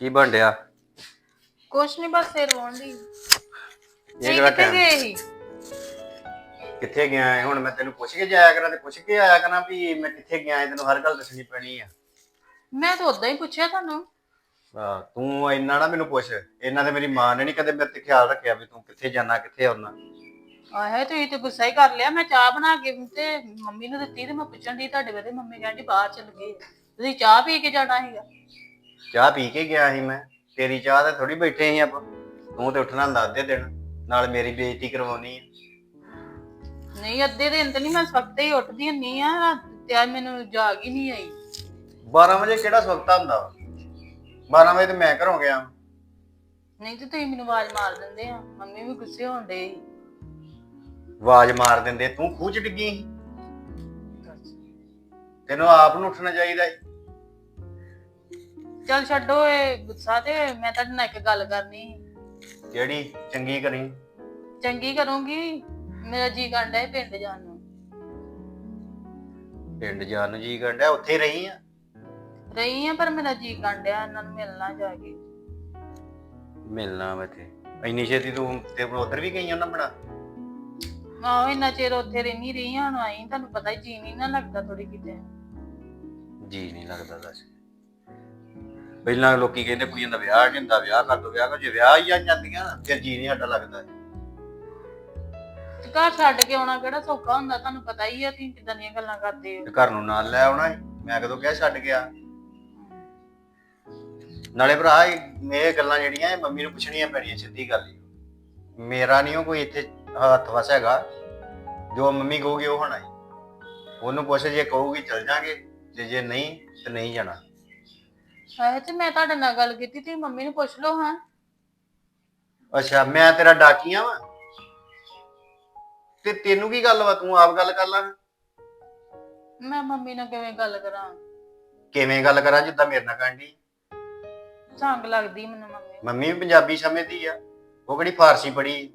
ਕੀ ਬਣ ਡਿਆ ਕੁਛ ਨਹੀਂ ਬਸ ਸਿਰ ਵਾਉਣ ਦੀ ਇਹ ਕਿਹੜਾ ਕਿੱਥੇ ਟਾਈਮ ਗਏ ਸੀ? ਕਿੱਥੇ ਗਿਆ ਹੈ ਹੁਣ ਮੈਂ ਤੈਨੂੰ ਪੁੱਛ ਕੇ ਜਾਇਆ ਕਰਾਂ ਤੇ ਪੁੱਛ ਕੇ ਆਇਆ ਕਰਾਂ ਵੀ ਮੈਂ ਕਿੱਥੇ ਗਿਆ ਹੈ ਤੈਨੂੰ ਹਰ ਗੱਲ ਦੱਸਣੀ ਪੈਣੀ ਆ। ਮੈਂ ਤਾਂ ਉਦਾਂ ਹੀ ਪੁੱਛਿਆ ਤੁਹਾਨੂੰ। ਹਾਂ, ਤੂੰ ਇੰਨਾ ਨਾ ਮੈਨੂੰ ਪੁੱਛ। ਇਹਨਾਂ ਤੇ ਮੇਰੀ ਮਾਂ ਨੇ ਨਹੀਂ ਕਦੇ ਮੇਰੇ ਤੇ ਖਿਆਲ ਰੱਖਿਆ ਵੀ ਤੂੰ ਕਿੱਥੇ ਜਾਣਾ ਕਿੱਥੇ ਆਉਣਾ। ਆਹੇ ਤੁਸੀਂ ਤੇ ਗੁੱਸਾ ਹੀ ਕਰ ਲਿਆ। ਮੈਂ ਚਾਹ ਬਣਾ ਕੇ ਤੇ ਮੰਮੀ ਨੂੰ ਦਿੱਤੀ ਤੇ ਮੈਂ ਪੁੱਛਣ ਦੀ ਤੁਹਾਡੇ ਬਾਰੇ ਮੰਮੀ ਕਹਿੰਦੀ ਬਾਹਰ ਚਲ ਗਏ। ਤੁਸੀਂ ਚਾਹ ਪੀ ਕੇ ਜਾਣਾ ਸੀਗਾ। ਚਾਹ ਪੀ ਕੇ ਗਿਆ ਸੀ ਮੈਂ। ਤੇਰੀ ਚਾਹ ਤੇ ਥੋੜੀ ਬੈਠੇ ਸੀ ਆਪਾਂ। ਤੂੰ ਤੇ ਉੱਠਣਾ ਹੁੰਦਾ ਅੱਧੇ ਦਿਨ। ਨਾਲ ਮੇਰੀ ਬੇਇੱਜ਼ਤੀ ਕਰਵਾਉਣੀ ਆ। ਨਹੀਂ ਅੱਧੇ ਦਿਨ ਤੇ ਨਹੀਂ ਮੈਂ ਸਖਤੇ ਹੀ ਉੱਠਦੀ ਹੁੰਨੀ ਆ। ਤੇ ਅੱਜ ਮੈਨੂੰ ਜਾਗ ਹੀ ਨਹੀਂ ਆਈ। 12 ਵਜੇ ਕਿਹੜਾ ਸਵਖਤਾ ਹੁੰਦਾ? ਵਾ? 12 ਵਜੇ ਤੇ ਮੈਂ ਘਰੋਂ ਗਿਆ। ਨਹੀਂ ਤੇ ਤੁਸੀਂ ਮੈਨੂੰ ਆਵਾਜ਼ ਮਾਰ ਦਿੰਦੇ ਆ। ਮੰਮੀ ਵੀ ਗੁੱਸੇ ਹੋਣ ਆਵਾਜ਼ ਮਾਰ ਦਿੰਦੇ। ਤੂੰ ਖੂਹ ਚ ਡਿੱਗੀ ਸੀ। ਤੈਨੂੰ ਆਪ ਨੂੰ ਉੱਠਣਾ ਚਾਹੀਦਾ ਸੀ। ਚਲ ਛੱਡੋ ਇਹ ਗੁੱਸਾ ਤੇ ਮੈਂ ਤੁਹਾਡੇ ਨਾਲ ਇੱਕ ਗੱਲ ਕਰਨੀ ਸੀ। ਜਿਹੜੀ ਚੰਗੀ ਕਰੀ। ਚੰਗੀ ਕਰੂੰਗੀ? ਮੇਰਾ ਜੀ ਕਰਦਾ ਹੈ ਪਿੰਡ ਜਾਣ ਨੂੰ। ਪਿੰਡ ਜਾਣ ਨੂੰ ਜੀ ਕਰਦਾ ਉੱਥੇ ਹੀ ਰਹੀ ਆ? ਰਹੀ ਆ ਪਰ ਮੇਰਾ ਜੀ ਕਰਦਾ ਇਹਨਾਂ ਨੂੰ ਮਿਲਣਾ ਜਾ ਕੇ ਮਿਲਣਾ ਵਾ ਇੱਥੇ। ਇੰਨੀ ਛੇਤੀ ਤੂੰ ਤੇ ਉਧਰ ਵੀ ਗਈ ਉਹਨਾਂ ਬਣਾ ਆਹੋ ਇੰਨਾ ਚਿਰ ਉੱਥੇ ਰਹਿਣੀ ਰਹੀ ਆ ਹੁਣ ਆਈ ਤੁਹਾਨੂੰ ਪਤਾ ਹੀ ਜੀ ਨਹੀਂ ਨਾ ਲੱਗਦਾ ਥੋੜੀ ਕਿਤੇ। ਜੀ ਨਹੀਂ ਲੱਗਦਾ ਦੱਸ। ਪਹਿਲਾਂ ਲੋਕੀ ਕਹਿੰਦੇ ਕੁੜੀਆਂ ਦਾ ਵਿਆਹ ਨਹੀਂ ਹੁੰਦਾ ਵਿਆਹ ਕਰ ਦੋ ਵਿਆਹ ਕਰ ਜੇ ਵਿਆਹ ਹੀ ਆ ਜਾਂਦੀਆਂ ਫਿਰ ਜੀ ਨਹੀਂ ਸਾਡਾ ਲੱਗਦਾ। ਤੇ ਘਰ ਛੱਡ ਕੇ ਆਉਣਾ ਕਿਹੜਾ ਸੌਖਾ ਹੁੰਦਾ? ਤੁਹਾਨੂੰ ਪਤਾ ਹੀ ਆ ਤੁਸੀਂ ਕਿਦਾਂ ਦੀਆਂ ਗੱਲਾਂ ਕਰਦੇ ਹੋ। ਤੇ ਘਰ ਨੂੰ ਨਾਲ ਲੈ ਆਉਣਾ ਸੀ ਮੈਂ ਕਦੋਂ ਕਿਹਾ ਛੱਡ ਗਿਆ। ਨਾਲੇ ਭਰਾ ਇਹ ਇਹ ਗੱਲਾਂ ਜਿਹੜੀਆਂ ਇਹ ਮੰਮੀ ਨੂੰ ਪੁੱਛਣੀਆਂ ਪੈਣੀਆਂ ਸਿੱਧੀ ਗੱਲ ਹੀ ਮੇਰਾ ਨਹੀਂ ਉਹ ਕੋਈ ਇੱਥੇ ਹੱਥ ਵਸ ਹੈਗਾ। ਜੋ ਮੰਮੀ ਕਹੂਗੀ ਉਹ ਹੋਣਾ ਹੀ ਉਹਨੂੰ ਪੁੱਛ ਜੇ ਕਹੂਗੀ ਚਲ ਜਾਾਂਗੇ। ਜੇ ਜੇ ਨਹੀਂ ਤੇ ਨਹੀਂ ਜਾਣਾ। ਤੇ ਮੈਂ ਤੁਹਾਡੇ ਨਾਲ ਗੱਲ ਕੀਤੀ ਤੁਸੀਂ ਮੰਮੀ ਨੂੰ ਪੁੱਛ ਲਓ ਹਾਂ। ਅੱਛਾ ਮੈਂ ਤੇਰਾ ਡਾਕੀਆ ਵਾਂ। ਤੇ ਤੈਨੂੰ ਕੀ ਗੱਲ ਵਾ? ਤੂੰ ਆਪ ਗੱਲ ਕਰ ਲੈ। ਮੈਂ ਮੰਮੀ ਨਾਲ ਕਿਵੇਂ ਗੱਲ ਕਰਾਂ? ਕਿਵੇਂ ਗੱਲ ਕਰਾਂ ਜਿੱਦਾਂ ਮੇਰੇ ਨਾਲ ਕਾਂਡੀ ਸੰਗ ਲੱਗਦੀ ਮੈਨੂੰ ਮੰਮੀ ਮੰਮੀ ਵੀ ਪੰਜਾਬੀ ਸਮਝਦੀ ਆ। ਉਹ ਕਿਹੜੀ ਫਾਰਸੀ ਪੜ੍ਹੀ?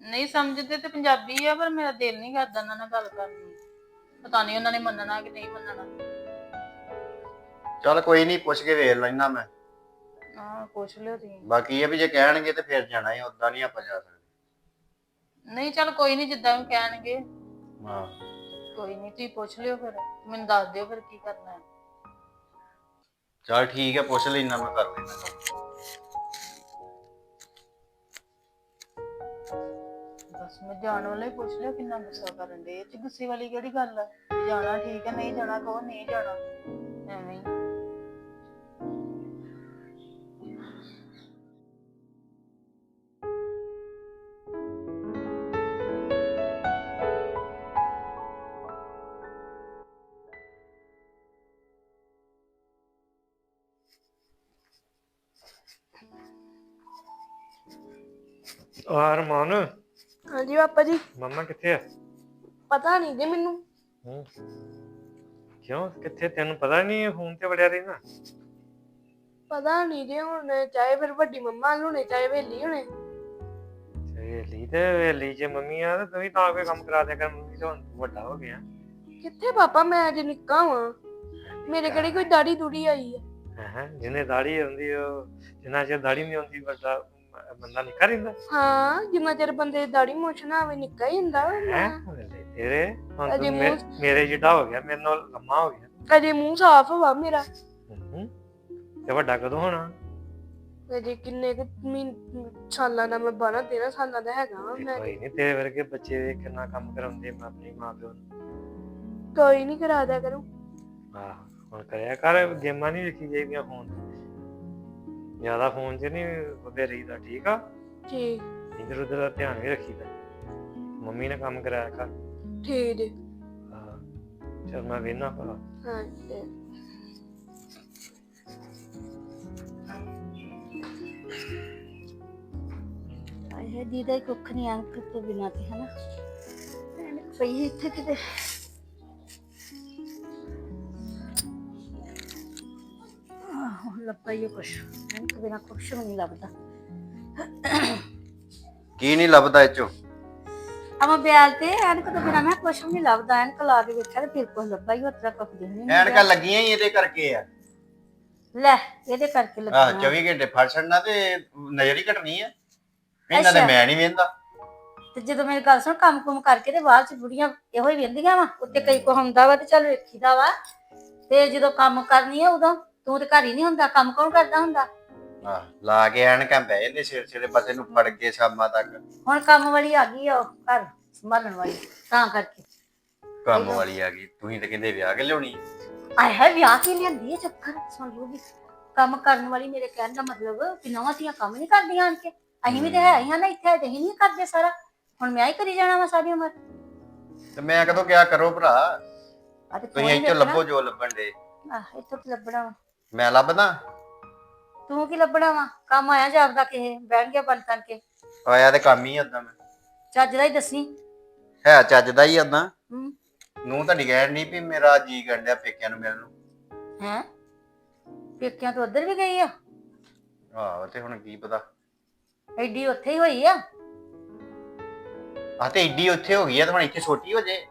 ਨਹੀਂ ਸਮਝਦੇ ਤੇ ਪੰਜਾਬੀ ਆ ਪਰ ਮੇਰਾ ਦਿਲ ਨਹੀਂ ਕਰਦਾ ਉਹਨਾਂ ਨਾਲ ਗੱਲ ਕਰਨ ਨੂੰ। ਪਤਾ ਨਹੀਂ ਉਹਨਾਂ ਨੇ ਮੰਨਣਾ ਕਿ ਨਹੀਂ ਮੰਨਣਾ। ਚੱਲ ਕੋਈ ਨਹੀਂ ਪੁੱਛ ਕੇ ਵੇਖ ਲੈਣਾ ਮੈਂ। ਹਾਂ ਪੁੱਛ ਲਿਓ ਤੁਸੀਂ। ਬਾਕੀ ਇਹ ਵੀ ਜੇ ਕਹਿਣਗੇ ਤੇ ਫਿਰ ਜਾਣਾ ਹੀ ਉਦਾਂ ਨਹੀਂ ਆਪਾਂ ਜਾ ਸਕਦੇ। ਨਹੀਂ ਚਲ ਕੋਈ ਨਹੀਂ ਜਿੱਦਾਂ ਵੀ ਕਹਿਣਗੇ। ਹਾਂ। ਕੋਈ ਨਹੀਂ ਤੁਸੀਂ ਪੁੱਛ ਲਿਓ ਫਿਰ। ਮੈਨੂੰ ਦੱਸ ਦਿਓ ਫਿਰ ਕੀ ਕਰਨਾ ਹੈ। ਚੱਲ ਠੀਕ ਹੈ ਪੁੱਛ ਲੈਣਾ ਮੈਂ ਕਰ ਲੈਣਾ ਬਸ ਮੈਂ ਜਾਣ ਵਾਲਾ ਹੀ ਪੁੱਛ ਲਿਆ ਕਿੰਨਾ ਗੁੱਸਾ ਕਰਨ ਦੇ ਇਹ ਚ ਗੁੱਸੇ ਵਾਲੀ ਕਿਹੜੀ ਗੱਲ ਆ? ਜਾਣਾ ਠੀਕ ਹੈ ਨਹੀਂ ਜਾਣਾ ਕਹੋ ਨਹੀਂ ਜਾਣਾ। ਆ ਰਮਾਨ। ਹਾਂਜੀ ਪਾਪਾ ਜੀ। ਮੰਮਾ ਕਿੱਥੇ ਆ? ਪਤਾ ਨਹੀਂ ਜੀ ਮੈਨੂੰ। ਹੂੰ। ਕਿਉਂ? ਕਿੱਥੇ? ਤੈਨੂੰ ਪਤਾ ਨਹੀਂ ਫੋਨ ਤੇ ਵੜਿਆ ਰਹਿਣਾ ਪਤਾ ਨਹੀਂ ਜੀ ਹੁਣ ਚਾਹੇ ਫਿਰ ਵੱਡੀ ਮੰਮਾ ਨੂੰ ਹੋਣੇ ਚਾਹੇ ਵੇਲੀ ਹੋਣੇ। ਵੇਲੀ ਤੇ ਵੇਲੀ ਜੇ ਮੰਮੀ ਆ ਤੇ ਤੂੰ ਵੀ ਤਾਂ ਕੋਈ ਕੰਮ ਕਰਾ ਦਿਆ ਕਰ ਮੰਮੀ ਤਾਂ ਵੱਡਾ ਹੋ ਗਿਆ। ਕਿੱਥੇ ਪਾਪਾ? ਮੈਂ ਅਜੇ ਨਿੱਕਾ ਵਾਂ। ਮੇਰੇ ਕਿਹੜੀ ਕੋਈ ਦਾੜੀ ਦੂੜੀ ਆਈ ਹੈ ਹੈ ਜਿਹਨੇ ਦਾੜੀ ਹੁੰਦੀ ਉਹ ਜਿੰਨਾ ਚਿਰ ਦਾੜੀ ਨਹੀਂ ਹੁੰਦੀ ਵੱਡਾ ਬੰਦਾ ਨਿੱਕਾ ਰਹਿੰਦਾ। ਹਾਂ ਜਿੰਨਾ ਚਿਰ ਬੰਦੇ ਦੀ ਦਾੜੀ ਮੁੱਛ ਨਾ ਆਵੇ ਨਿੱਕਾ ਹੀ ਹੁੰਦਾ ਵਾ ਹੈ? ਮੈਂ। ਤੇਰੇ ਹੁਣ ਅਜੇ ਤੂੰ ਮੇ- ਮੇਰੇ ਜਿੱਡਾ ਹੋ ਗਿਆ ਮੇਰੇ ਨਾਲ ਲੰਮਾ ਹੋ ਗਿਆ। ਅਜੇ ਮੂੰਹ ਸਾਫ਼ ਵਾ ਮੇਰਾ। ਹੂੰ। ਤੇ ਵੱਡਾ ਕਦੋਂ ਹੋਣਾ? ਅਜੇ ਕਿੰਨੇ ਕੁ ਮਹੀਨ- ਸਾਲਾਂ ਦਾ ਮੈਂ 12 13 ਸਾਲਾਂ ਦਾ ਹੈਗਾ ਵਾਂ ਮੈਂ। ਕੋਈ ਨਹੀਂ ਤੇਰੇ ਵਰਗੇ ਬੱਚੇ ਵੇਖ ਕਿੰਨਾ ਕੰਮ ਕਰਾਉਂਦੇ ਮੈਂ ਆਪਣੀ ਮਾਂ ਪਿਓ ਨੂੰ। ਕੋਈ ਨਹੀਂ ਕਰਾ ਦਿਆ ਕਰੂੰ। ਆਹ ਹੁਣ ਕਰਿਆ ਕਰ ਗੇਮਾਂ ਨਹੀਂ ਵੇਖੀ ਜਾਈਦੀਆਂ ਫੋਨ। ਤੇ ਜ਼ਿਆਦਾ ਫੋਨ 'ਚ ਨਹੀਂ ਉਹਦੇ ਰਹੀਦਾ ਠੀਕ ਆ? ਜੀ ਇਧਰ ਉਧਰ ਦਾ ਧਿਆਨ ਵੀ ਰੱਖੀਦਾ। ਮੰਮੀ ਨੇ ਕੰਮ ਕਰਾਇਆ ਕਰ ਠੀਕ ਜੀ ਹਾਂ। ਚਲ ਮੈਂ ਵੇਨਾ ਭਲਾ। ਹਾਂ ਜੀ। ਆਏ ਦੀਦਾ ਹੀ ਕੁੱਖ ਨਹੀਂ ਅੰਕ ਤੋਂ ਬਿਨਾਂ ਤੇ ਹਨਾ? ਪਈ ਇੱਥੇ ਕਿਤੇ। ਆਹੋ ਲੱਭਾ ਹੀ ਕੁਛ। ਅੰਕ ਬਿਨਾਂ ਕੁਛ ਵੀ ਨਹੀਂ ਲੱਭਦਾ। ਕੀ ਨਹੀਂ ਲੱਭਦਾ ਇਹ ਚੋਂ? ਆਵਾ ਬਿਆਲ ਤੇ ਐਨਕ ਤੋਂ ਬਿਨਾਂ ਮੈਂ ਵੀ ਨਹੀਂ ਲੱਭਦਾ। ਐਨਕ ਲਾ ਕੇ ਵੇਖਿਆ ਤੇ ਫਿਰ ਲੱਭਾ ਹੀ ਉਤਰਾ ਦੇ ਨਹੀਂ ਐਨਕਾਂ ਲੱਗੀਆਂ ਹੀ ਇਹਦੇ ਕਰਕੇ ਆ। ਲੈ ਇਹਦੇ ਕਰਕੇ ਆਹ ਲੱਗਣਾ 24 ਘੰਟੇ ਫੜ ਛੱਡਣਾ ਤੇ ਨਜ਼ਰ ਹੀ ਘਟਣੀ ਆ। ਇਹਨਾਂ ਦੇ। ਮੈਂ ਨਹੀਂ ਵੇਂਦਾ ਤੇ ਜਦੋਂ ਮੇਰੀ ਗੱਲ ਸੁਣ ਕੰਮ ਕੁਮ ਕਰਕੇ ਤੇ ਬਾਅਦ ਚ ਬੁੜੀਆਂ ਇਹੋ ਹੀ ਵੇਂਦੀਆਂ ਵਾ ਉੱਤੇ ਕਈ ਕੋ ਹੁੰਦਾ ਵਾ ਤੇ ਚੱਲ ਵੇਖੀਦਾ ਵਾ। ਤੇ ਜਦੋਂ ਕੰਮ ਕਰਨੀ ਆ ਉਦੋਂ ਤੂੰ ਤੇ ਘਰ ਹੀ ਨਹੀਂ ਹੁੰਦਾ ਕੰਮ ਕੌਣ ਕਰਦਾ ਹੁੰਦਾ? ਆਹ ਲਾ ਕੇ ਐਨਕਾਂ ਪੈ ਜਾਂਦੇ ਸਿਰ ਸਿਰੇ ਬਸ ਇਹਨੂੰ ਫੜ ਕੇ ਸ਼ਾਮਾਂ ਤੱਕ। ਹੁਣ ਕੰਮ ਵਾਲੀ ਆ ਗਈ ਆ ਉਹ ਘਰ ਸੰਭਾਲਣ ਵਾਲੀ ਤਾਂ ਕਰਕੇ। ਕੰਮ ਵਾਲੀ ਆ ਗਈ ਤੁਸੀਂ ਤਾਂ ਕਹਿੰਦੇ ਵਿਆਹ ਕੇ ਲਿਆਉਣੀ ਆਏ ਹੈ ਵਿਆਹ ਕੀ ਲਿਆਂਦੀ ਹੈ ਚੱਕਰ ਸੁਣ ਲਓ ਵੀ। ਕੰਮ ਕਰਨ ਵਾਲੀ ਮੇਰੇ ਕਹਿਣ ਦਾ ਮਤਲਬ ਕਿ ਨਵਾਂ ਧੀਆਂ ਕੰਮ ਨਹੀਂ ਕਰਦੀਆਂ ਆਣ ਕੇ। ਅਸੀਂ ਵੀ ਤੇ ਹੈ ਹੀ ਆ ਨਾ ਇੱਥੇ ਤੇ ਹੀ ਨਹੀਂ ਕਰਦੇ ਸਾਰਾ। ਹੁਣ ਮੈਂ ਹੀ ਕਰੀ ਜਾਣਾ ਵਾ ਸਾਰੀ ਉਮਰ। ਤੇ ਮੈਂ ਕਦੋਂ ਕਿਹਾ ਕਰੋ ਭਰਾ? ਆ ਤੇ ਤੂੰ ਤੁਸੀਂ ਇੱਥੋਂ। ਲੱਭੋ ਜੋ ਲੱਭਣ ਦੇ। ਆਹ ਇੱਥੋਂ ਕੀ ਲੱਭਣਾ ਵਾ। ਮੈਂ ਲੱਭਦਾ? ਤੂੰ ਕੀ ਲੱਭਣਾ ਵਾ? ਕੰਮ ਆਇਆ ਜਾਪਦਾ ਕਿਸੇ ਬੈਠ ਗਿਆ ਬਣ ਕੇ ਆਇਆ ਤੇ ਕੰਮ ਹੀ ਓਦਾਂ ਮੈਂ। ਚੱਜ ਦਾ ਹੀ ਦੱਸੀ। ਹੈ ਚੱਜਦਾ ਹੀ ਓਦਾਂ। ਹੂੰ। ਨੂੰ ਤੁਹਾਡੀ ਕਹਿਣ ਨਹੀਂ ਵੀ ਮੇਰਾ ਜੀ ਗੰਡਿਆ ਪੇਕਿਆਂ ਨੂੰ ਮਿਲਣ ਨੂੰ। ਹੈ? ਪੇਕਿਆਂ ਤੋਂ ਉੱਧਰ ਵੀ ਗਈ ਆ? ਆਹੋ ਤੇ ਹੁਣ ਕੀ ਪਤਾ। ਐਡੀ ਉੱਥੇ ਹੀ ਹੋਈ ਆ? ਆ ਤੇ ਏਡੀ ਉੱਥੇ ਹੋ ਗਈ ਆ ਤੇ ਹੁਣ ਇੱਥੇ ਛੋਟੀ ਹੋ ਜੇ।